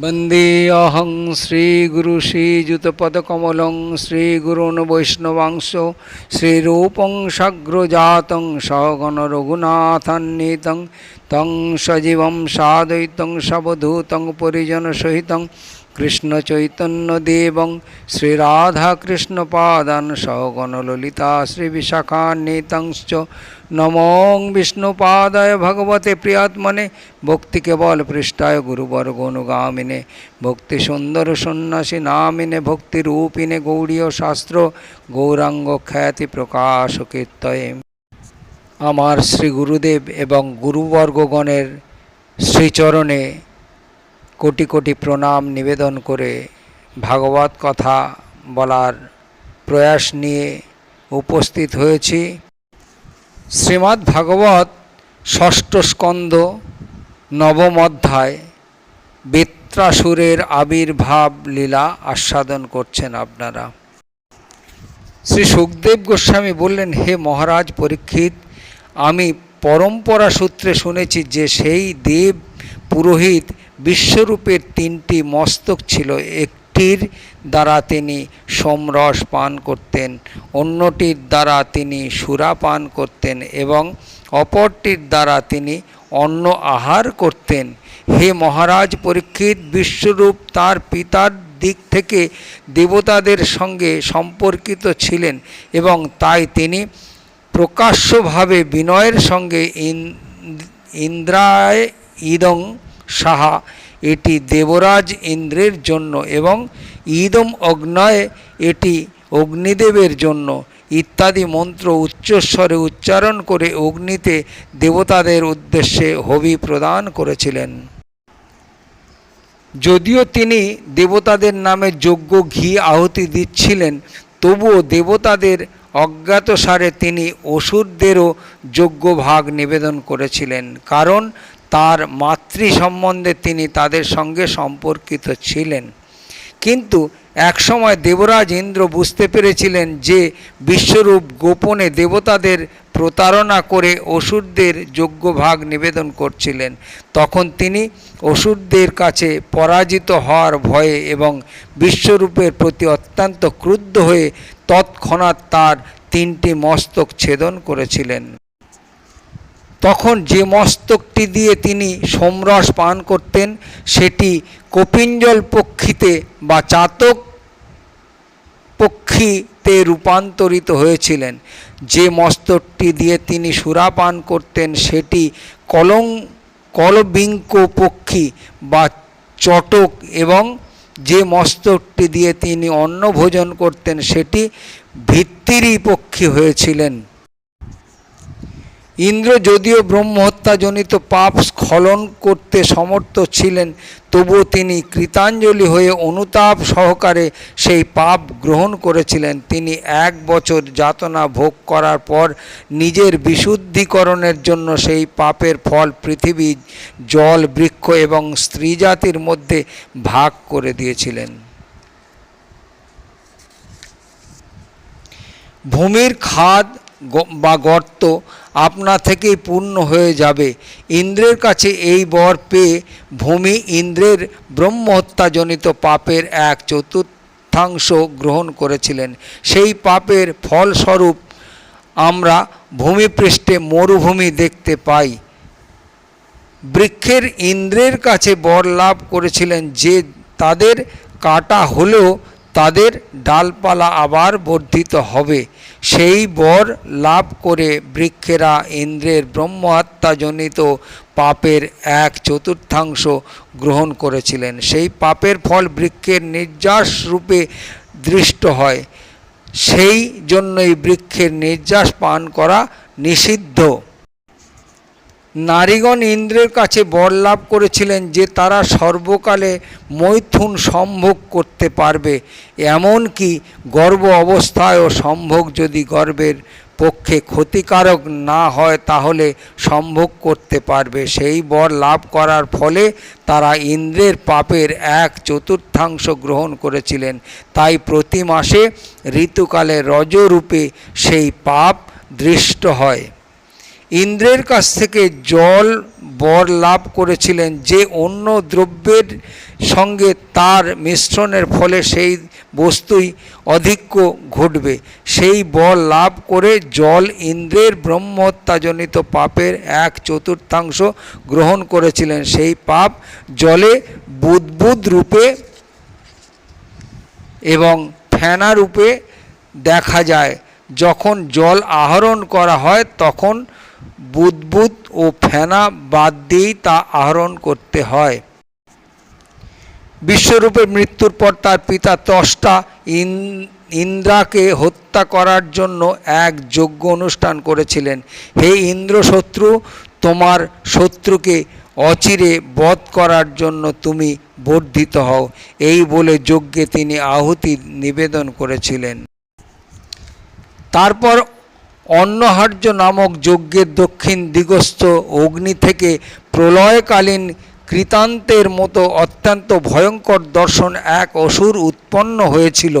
বন্দেহং শ্রীগুরু শ্রীযুতপদকমলং শ্রীগুরুন বৈষ্ণবাংশ শ্রীরূপং সগ্রজাতং সগণ রঘুনাথান্বিত তং সজীবং সাদৈতং সবধূতং পরিজন কৃষ্ণ চৈতন্য দেবং শ্রীরাধা কৃষ্ণ পাদান সগণ ললিতা, শ্রী বিশাখান্বিতংশ্চ নমং বিষ্ণুপাদায় ভগবতে প্রিয়াত্মনে, ভক্তি কেবল পৃষ্ঠায় গুরুবর্গ অনুগামিনে ভক্তি সুন্দর সন্ন্যাসী নামিনে ভক্তিরূপিণে গৌড়ীয় শাস্ত্র গৌরাঙ্গ খ্যাতি প্রকাশ কীর্তয়ে। আমার শ্রী গুরুদেব এবং গুরুবর্গগণের শ্রীচরণে কোটি কোটি প্রণাম, নিবেদন করে ভাগবত কথা বলার প্রয়াস নিয়ে উপস্থিত হয়েছি। শ্রীমদ্ ভাগবত ষষ্ঠ স্কন্দ, নবম অধ্যায়, বেত্রাসুরের আবির্ভাব লীলা আস্বাদন করছেন আপনারা। শ্রী সুখদেব গোস্বামী বললেন, হে মহারাজ পরীক্ষিত, আমি পরম্পরা সূত্রে শুনেছি যে সেই দেব পুরোহিত বিশ্বরূপের তিনটি মস্তক ছিল। একটির দ্বারা তিনি সোমরস পান করতেন, অন্যটির দ্বারা তিনি সুরা পান করতেন এবং অপরটির দ্বারা তিনি অন্ন আহার করতেন। হে মহারাজ, পরীক্ষিত বিশ্বরূপ তার পিতার দিক থেকে দেবতাদের সঙ্গে সম্পর্কিত ছিলেন এবং তাই তিনি প্রকাশ্যভাবে বিনয়ের সঙ্গে ইন্দ্রায় ইদং সাহা। এটি দেবরাজ ইন্দ্রের জন্য এবং ইদম অগ্নয় এটি অগ্নিদেবের জন্য। ইত্যাদি মন্ত্র উচ্চস্বরে উচ্চারণ করে অগ্নিতে দেবতাদের উদ্দেশ্যে হবি প্রদান করেছিলেন। যদিও তিনি দেবতাদের নামে যোগ্য ঘি আহুতি দিচ্ছিলেন, তবুও দেবতাদের অজ্ঞাতসারে তিনি অসুরদেরও যোগ্য ভাগ নিবেদন করেছিলেন। কারণ তার মাতৃ সম্বন্ধে তিনি তাদের সঙ্গে সম্পর্কিত ছিলেন। কিন্তু একসময় দেবরাজ ইন্দ্র বুঝতে পেরেছিলেন যে বিশ্বরূপ গোপনে দেবতাদের প্রতারণা করে অসুরদের যোগ্য ভাগ নিবেদন করছিলেন। তখন তিনি অসুরদের কাছে পরাজিত হওয়ার ভয়ে এবং বিশ্বরূপের প্রতি অত্যন্ত ক্রুদ্ধ হয়ে তৎক্ষণাৎ তার তিনটি মস্তক ছেদন করেছিলেন। তখন যে মস্তকটি দিয়ে তিনি সোমরস পান করতেন, সেটি কপিঞ্জল পক্ষীতে বা চাতক পক্ষীতে রূপান্তরিত হয়েছিলেন। যে মস্তকটি দিয়ে তিনি সুরা পান করতেন, সেটি কলং কলবিঙ্ক পক্ষী বা চটক এবং যে মস্তকটি দিয়ে তিনি অন্ন ভোজন করতেন, সেটি ভিত্তিরই পক্ষী হয়েছিলেন। ইন্দ্র যদিও ব্রহ্মহত্যাজনিত পাপ স্খলন করতে সমর্থ ছিলেন, তবুও তিনি কৃতাঞ্জলি হয়ে অনুতাপ সহকারে সেই পাপ গ্রহণ করেছিলেন। তিনি এক বছর যাতনা ভোগ করার পর নিজের বিশুদ্ধিকরণের জন্য সেই পাপের ফল পৃথিবী, জল, বৃক্ষ এবং স্ত্রী জাতির মধ্যে ভাগ করে দিয়েছিলেন। ভূমির খাদ বা গর্ত আপনা থেকেই পূর্ণ হয়ে যাবে। ইন্দ্রের কাছে এই বর পেয়ে ভূমি ইন্দ্রের ব্রহ্মহত্যাজনিত পাপের এক চতুর্থাংশ গ্রহণ করেছিলেন। সেই পাপের ফলস্বরূপ আমরা ভূমিপৃষ্ঠে মরুভূমি দেখতে পাই। বৃক্ষের ইন্দ্রের কাছে বর লাভ করেছিলেন যে তাদের কাটা হলেও তাদের ডালপালা আবার বর্ধিত হবে। সেই বর লাভ করে বৃক্ষেরা ইন্দ্রের ব্রহ্মহত্যাজনিত পাপের এক চতুর্থাংশ গ্রহণ করেছিলেন। সেই পাপের ফল বৃক্ষের নির্যাস রূপে দৃষ্ট হয়। সেই জন্যই বৃক্ষের নির্যাস পান করা নিষিদ্ধ। নারীগণ ইন্দ্রের কাছে বর লাভ করেছিলেন যে তারা সর্বকালে মৈথুন সম্ভোগ করতে পারবে। এমন এমনকি গর্ভ অবস্থায়ও সম্ভোগ যদি গর্ভের পক্ষে ক্ষতিকারক না হয় তাহলে সম্ভোগ করতে পারবে। সেই বর লাভ করার ফলে তারা ইন্দ্রের পাপের এক চতুর্থাংশ গ্রহণ করেছিলেন। তাই প্রতি মাসে ঋতুকালে রজরূপে সেই পাপ দৃষ্ট হয়। ইন্দ্রের কাছ থেকে জল বর লাভ করেছিলেন, যে অন্য দ্রব্যের সঙ্গে তার মিশ্রণের ফলে সেই বস্তুই অধিক্য ঘটবে। সেই বল লাভ করে জল ইন্দ্রের ব্রহ্মহত্যাজনিত পাপের এক চতুর্থাংশ গ্রহণ করেছিলেন। সেই পাপ জলে বুদ্বুদ রূপে এবং ফেনা রূপে দেখা যায়। যখন জল আহরণ করা হয়, তখন বুদবুদ ও ফেনা বাদ দিয়েই তা আহরণ করতে হয়। বিশ্বরূপের মৃত্যুর পর তার পিতা ত্বষ্টা ইন- ইন্দ্রাকে হত্যা করার জন্য এক যজ্ঞ অনুষ্ঠান করেছিলেন। হে ইন্দ্র শত্রু তোমার শত্রুকে অচিরে বধ করার জন্য তুমি বর্ধিত হও। এই বলে যজ্ঞে তিনি আহুতি নিবেদন করেছিলেন। তারপর অন্নহার্য নামক যজ্ঞের দক্ষিণ দিগস্থ অগ্নি থেকে প্রলয়কালীন কৃতান্তের মতো অত্যন্ত ভয়ঙ্কর দর্শন এক অসুর উৎপন্ন হয়েছিল।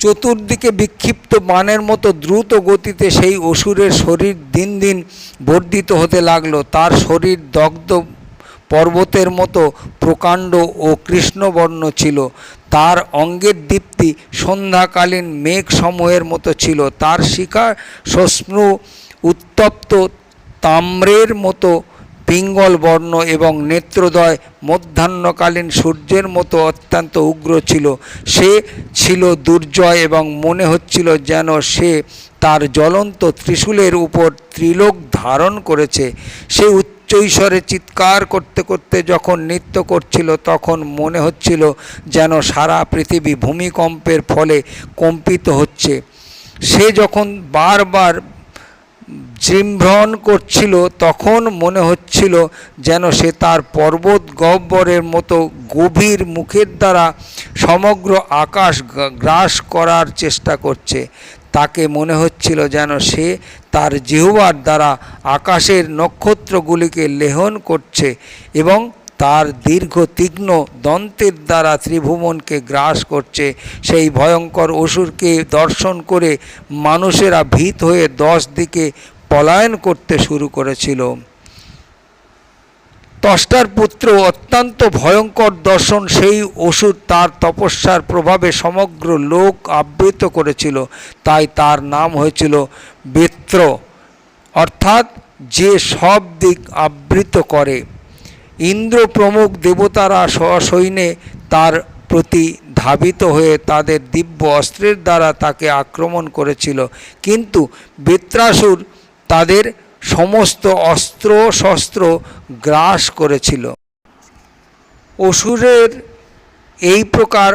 চতুর্দিকে বিক্ষিপ্ত বানের মতো দ্রুত গতিতে সেই অসুরের শরীর দিন দিন বর্ধিত হতে লাগল। তার শরীর দগ্ধ পর্বতের মতো প্রকাণ্ড ও কৃষ্ণবর্ণ ছিল। তার অঙ্গের দীপ্তি সন্ধ্যাকালীন মেঘ সমূহের মতো ছিল। তার শিখা শশ্নু উত্তপ্ত তাম্রের মতো পিঙ্গল বর্ণ এবং নেত্রদয় মধ্যাহ্নকালীন সূর্যের মতো অত্যন্ত উগ্র ছিল। সে ছিল দুর্জয় এবং মনে হচ্ছিল যেন সে তার জ্বলন্ত ত্রিশূলের উপর ত্রিলোক ধারণ করেছে। সে উচ্চৈস্বরে চিৎকার করতে করতে যখন নৃত্য করছিল, তখন মনে হচ্ছিল যেন সারা পৃথিবী ভূমিকম্পের ফলে কম্পিত হচ্ছে। সে যখন বারবার জিম্ভ্রণ করছিল, তখন মনে হচ্ছিল যেন সে তার পর্বত গহ্বরের মতো গভীর মুখের দ্বারা সমগ্র আকাশ গ্রাস করার চেষ্টা করছে। তাকে মনে হচ্ছিল যেন সে তার জিহ্বার দ্বারা আকাশের নক্ষত্রগুলিকে লেহন করছে এবং তার দীর্ঘ তীক্ষ্ণ দন্তের দ্বারা ত্রিভুবনকে গ্রাস করছে। সেই ভয়ঙ্কর অসুরকে দর্শন করে মানুষেরা ভীত হয়ে দশ দিকে পলায়ন করতে শুরু করেছিল। তষ্টার পুত্র অত্যন্ত ভয়ঙ্কর দর্শন, সেই অসুর তার তপস্যার প্রভাবে সমগ্র লোক আবৃত করেছিল। তাই তার নাম হয়েছিল বেত্র। অর্থাৎ যে সব দিক আবৃত করে। ইন্দ্র প্রমুখ দেবতারা সসৈন্যে তার প্রতি ধাবিত হয়ে তাদের দিব্য অস্ত্রের দ্বারা তাকে আক্রমণ করেছিল। কিন্তু বেত্রাসুর তাদের সমস্ত অস্ত্র শস্ত্র গ্রাস করেছিল। অসুরের এই প্রকার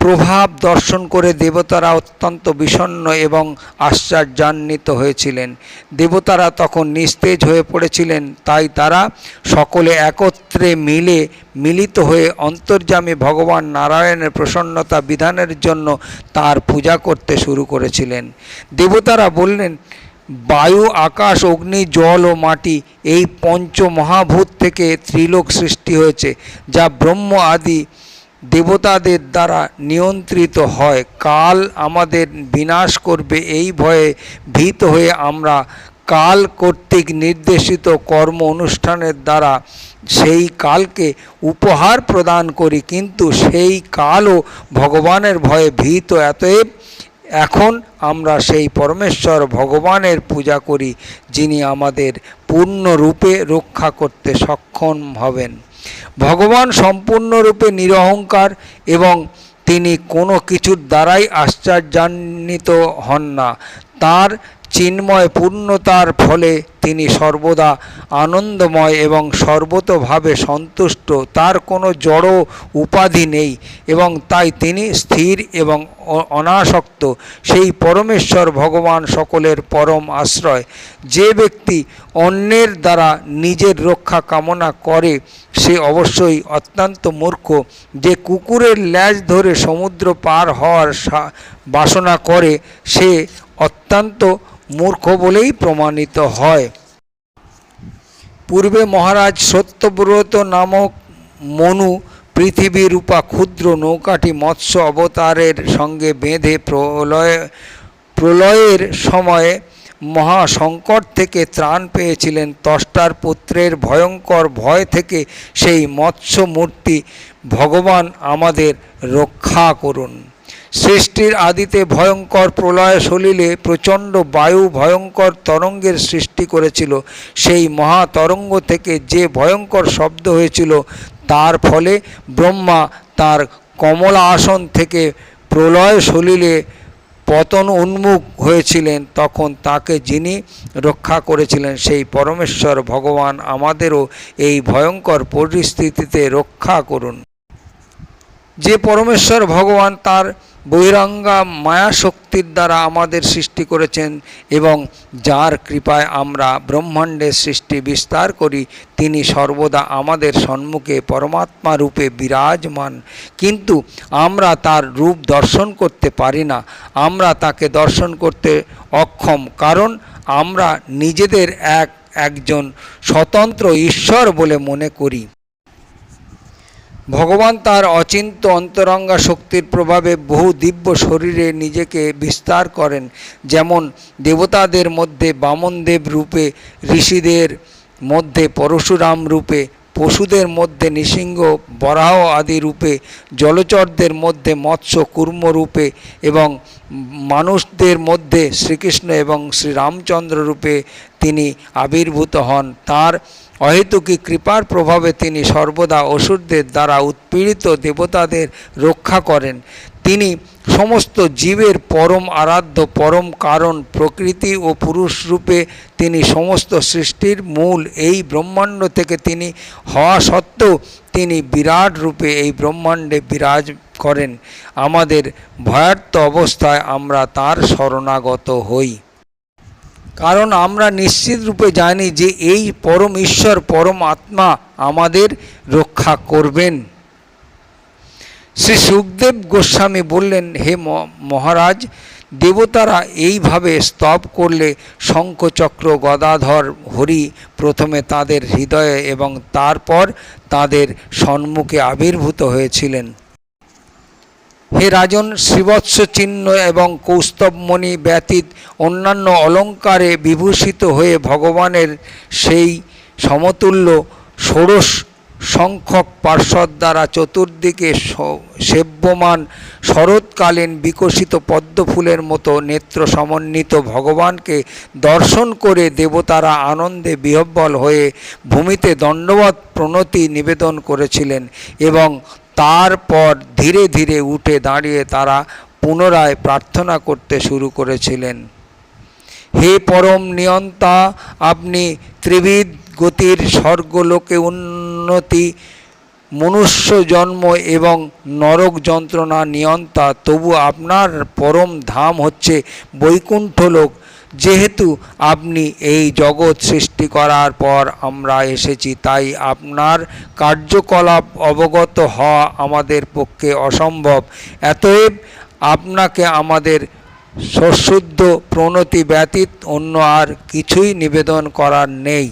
প্রভাব দর্শন করে দেবতারা অত্যন্ত বিষণ্ণ এবং আশ্চর্যান্বিত হয়েছিলেন। দেবতারা তখন নিস্তেজ হয়ে পড়েছিলেন, তাই তারা সকলে একত্রে মিলে মিলিত হয়ে অন্তর্যামী ভগবান নারায়ণের প্রসন্নতা বিধানের জন্য তার পূজা করতে শুরু করেছিলেন। দেবতারা বললেন বায়ু, আকাশ, অগ্নি, জল ও মাটি এই পঞ্চ মহাভূত থেকে ত্রিলোক সৃষ্টি হয়েছে, যা ব্রহ্ম আদি দেবতাদের দ্বারা নিয়ন্ত্রিত হয়। কাল আমাদের বিনাশ করবে, এই ভয়ে ভীত হয়ে আমরা কাল কর্তৃক নির্দেশিত কর্ম অনুষ্ঠানের দ্বারা সেই কালকে উপহার প্রদান করি, কিন্তু সেই কালও ভগবানের ভয়ে ভীত এতএব এখন আমরা সেই পরমেশ্বর ভগবানের পূজা করি, যিনি আমাদের পূর্ণরূপে রক্ষা করতে সক্ষম হবেন। ভগবান সম্পূর্ণরূপে নিরহংকার এবং তিনি কোনো কিছুর দ্বারাই আশ্চর্যান্বিত হন না। তার চিন্ময় পূর্ণতার ফলে তিনি সর্বদা আনন্দময় এবং সর্বতভাবে সন্তুষ্ট। তার কোনো জড় উপাধি নেই এবং তাই তিনি স্থির এবং অনাসক্ত। সেই পরমেশ্বর ভগবান সকলের পরম আশ্রয়। যে ব্যক্তি অন্যের দ্বারা নিজের রক্ষা কামনা করে, সে অবশ্যই অত্যন্ত মূর্খ। যে কুকুরের ল্যাজ ধরে সমুদ্র পার হওয়ার বাসনা করে, সে অত্যন্ত মূর্খ বলেই প্রমাণিত হয়। পূর্বে মহারাজ সত্যব্রত নামক মনু পৃথিবীর রূপা ক্ষুদ্র নৌকাটি মৎস্য অবতারের সঙ্গে বেঁধে প্রলয়, প্রলয়ের সময়ে মহা সংকট থেকে ত্রাণ পেয়েছিলেন। তষ্টার পুত্রের ভয়ঙ্কর ভয় থেকে সেই মৎস্য মূর্তি ভগবান আমাদের রক্ষা করুন। সৃষ্টির আদিতে ভয়ঙ্কর প্রলয় সলিলে প্রচণ্ড বায়ু ভয়ঙ্কর তরঙ্গের সৃষ্টি করেছিল। সেই মহা তরঙ্গ থেকে যে ভয়ঙ্কর শব্দ হয়েছিল, তার ফলে ব্রহ্মা তার কমলা আসন থেকে প্রলয় সলিলে পতন উন্মুখ হয়েছিলেন। তখন তাকে যিনি রক্ষা করেছিলেন, সেই পরমেশ্বর ভগবান আমাদেরও এই ভয়ঙ্কর পরিস্থিতিতে রক্ষা করুন। যে পরমেশ্বর ভগবান তার বহিরাঙ্গা মায়া শক্তির দ্বারা আমাদের সৃষ্টি করেছেন এবং যার কৃপায় আমরা ব্রহ্মাণ্ডের সৃষ্টি বিস্তার করি, তিনি সর্বদা আমাদের সম্মুখে পরমাত্মা রূপে বিরাজমান। কিন্তু আমরা তার রূপ দর্শন করতে পারি না। আমরা তাকে দর্শন করতে অক্ষম, কারণ আমরা নিজেদের এক, একজন স্বতন্ত্র ঈশ্বর বলে মনে করি। ভগবান তার অচিন্ত অন্তরঙ্গা শক্তির প্রভাবে বহু দিব্য শরীরে নিজেকে বিস্তার করেন, যেমন দেবতাদের মধ্যে বামনদেব রূপে, ঋষিদের মধ্যে পরশুরাম রূপে, পশুদের মধ্যে নৃসিংহ বরাহ আদি রূপে, জলচরদের মধ্যে মৎস্য কুর্ম রূপে এবং মানুষদের মধ্যে শ্রীকৃষ্ণ এবং শ্রীরামচন্দ্র রূপে তিনি আবির্ভূত হন। তার অহেতুকী কৃপার প্রভাবে তিনি সর্বদা অসুরদের দ্বারা উৎপীড়িত দেবতাদের রক্ষা করেন। তিনি সমস্ত জীবের পরম আরাধ্য, পরম কারণ, প্রকৃতি ও পুরুষ রূপে তিনি সমস্ত সৃষ্টির মূল। এই ব্রহ্মাণ্ড থেকে তিনি হওয়া সত্ত্বেও তিনি বিরাট রূপে এই ব্রহ্মাণ্ডে বিরাজ করেন। আমাদের ভয়ার্থ অবস্থায় আমরা তার শরণাগত হই। কারণ আমরা নিশ্চিত রূপে জানি যে এই পরম ঈশ্বর, পরম আত্মা আমাদের রক্ষা করবেন। শ্রী সুখদেব গোস্বামী বললেন, হে মহারাজ, দেবতারা এইভাবে স্তব করলে শঙ্খচক্র, গদাধর, হরি প্রথমে তাদের হৃদয়ে এবং তারপর তাদের সম্মুখে আবির্ভূত হয়েছিলেন। হে রাজন, শ্রীবৎস চিহ্ন এবং কৌস্তবমণি ব্যতীত অন্যান্য অলঙ্কারে বিভূষিত হয়ে ভগবানের সেই সমতুল্য ষোড়শ সংখ্যক পার্শ্বদ দ্বারা চতুর্দিকে সেব্যমান শরৎকালীন বিকশিত পদ্মফুলের মতো নেত্র সমন্বিত ভগবানকে দর্শন করে দেবতারা আনন্দে বিহব্বল হয়ে ভূমিতে দণ্ডবত প্রণতি নিবেদন করেছিলেন এবং তারপর ধীরে ধীরে উঠে দাঁড়িয়ে তারা পুনরায় প্রার্থনা করতে শুরু করেছিলেন। হে পরম নিয়ন্তা, আপনি ত্রিবিধ গতির স্বর্গলোকে উন্নতি, মনুষ্য জন্ম এবং নরক যন্ত্রণা নিয়ন্তা, তবু আপনার পরম ধাম হচ্ছে বৈকুণ্ঠ লোক যেহেতু আপনি এই জগৎ সৃষ্টি করার পর আমরা এসেছি, তাই আপনার কার্যকলাপ অবগত হওয়া আমাদের পক্ষে অসম্ভব। এতএব আপনাকে আমাদের সশুদ্ধ প্রণতি ব্যতীত অন্য আর কিছুই নিবেদন করার নেই।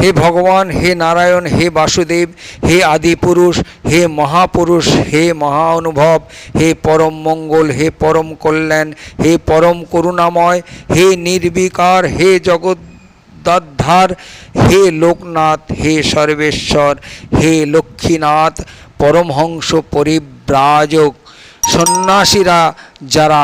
হে ভগবান, হে নারায়ণ, হে বাসুদেব, হে আদিপুরুষ হে মহাপুরুষ, হে মহা অনুভব হে পরম মঙ্গল, হে পরম কল্যাণ, হে পরম করুণাময়, হে নির্বিকার, হে জগদ্ধার, হে লোকনাথ, হে সর্বেশ্বর, হে লক্ষ্মীনাথ, পরমহংস পরিব্রাজক সন্ন্যাসীরা যারা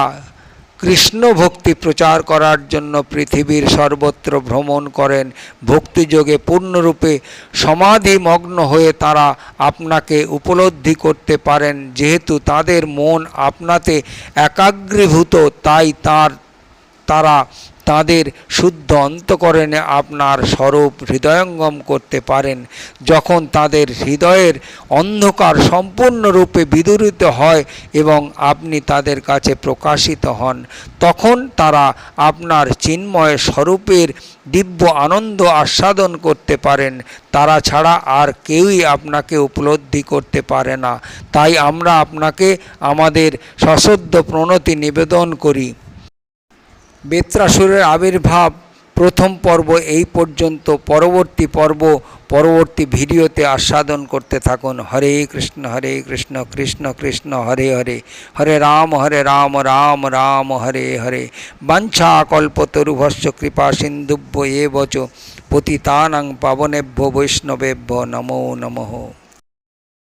কৃষ্ণ ভক্তি প্রচার করার জন্য পৃথিবীর সর্বত্র ভ্রমণ করেন। ভক্তিযোগে পূর্ণরূপে সমাধিমগ্ন হয়ে তারা আপনাকে উপলব্ধি করতে পারেন। যেহেতু তাদের মন আপনাতে একাগ্রীভূত, তাই তার, তারা তাদের শুদ্ধ অন্তকরণে আপনার স্বরূপ হৃদয়ঙ্গম করতে পারেন। যখন তাদের হৃদয়ের অন্ধকার সম্পূর্ণরূপে বিদূরিত হয় এবং আপনি তাদের কাছে প্রকাশিত হন, তখন তারা আপনার চিন্ময় স্বরূপের দিব্য আনন্দ আস্বাদন করতে পারেন। তারা ছাড়া আর কেউই আপনাকে উপলব্ধি করতে পারে না। তাই আমরা আপনাকে আমাদের সশব্দ প্রণতি নিবেদন করি। বেত্রাসুরের আবির্ভাব প্রথম পর্ব এই পর্যন্ত। পরবর্তী পর্ব, পরবর্তী ভিডিওতে আস্বাদন করতে থাকুন। হরে কৃষ্ণ হরে কৃষ্ণ কৃষ্ণ কৃষ্ণ, হরে হরে। হরে রাম হরে রাম রাম রাম, হরে হরে। বাঞ্ছা কল্পতরুভস্য কৃপা সিন্ধুভ্য এ বচ। পতিতানাং পাবনেভ্য বৈষ্ণবেভ্য। নমো, নমঃ।